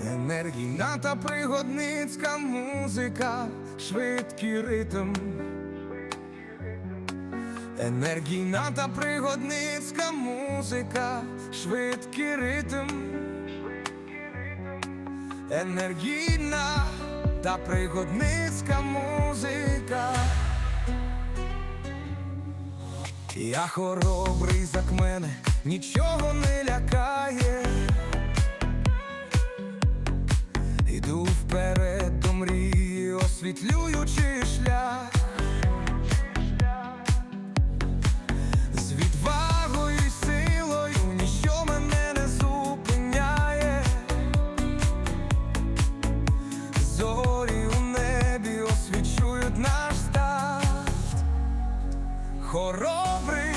енергійна та пригодницька музика, швидкий ритм. Енергійна та пригодницька музика, швидкий ритм. Енергійна та пригодницька музика. Я хоробрий як мене, нічого не мрії, шлях. З відвагою силою ніщо мене не зупиняє. Зорі у небі освічують наш старт. Хоробрий,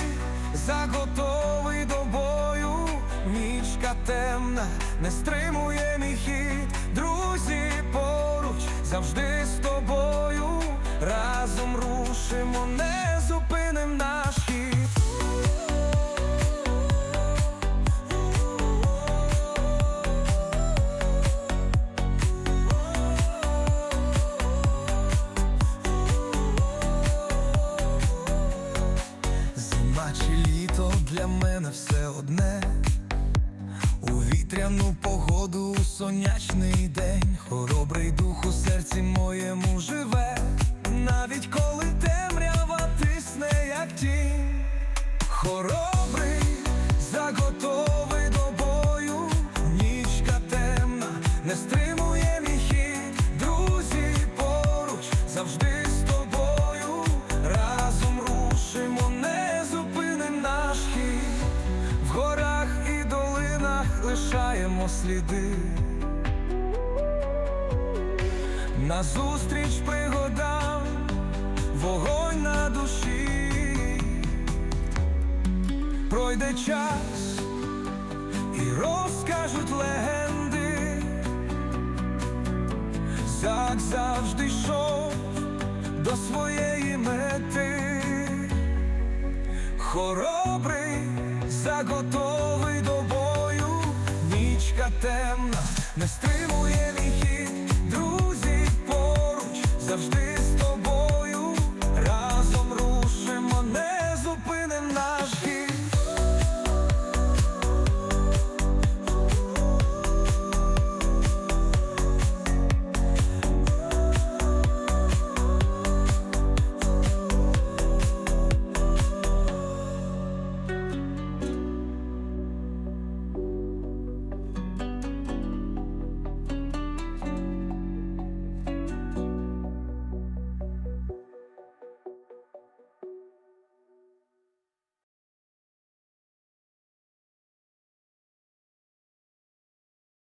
заготовий до бою, нічка темна, не стримує мій хід, друзі поруч, завжди з тобою, разом рушимо, не зупиним наш хід. Зима чи літо для мене все одне. Вітряну погоду, сонячний день, хоробрий дух у серці моєму живе, долинах лишаємо сліди. Назустріч пригодам, вогонь на душі. Пройде час і розкажуть легенди. Зак завжди йшов до своєї мети. Хоробрий, заготовий нічка темна, не стримує мій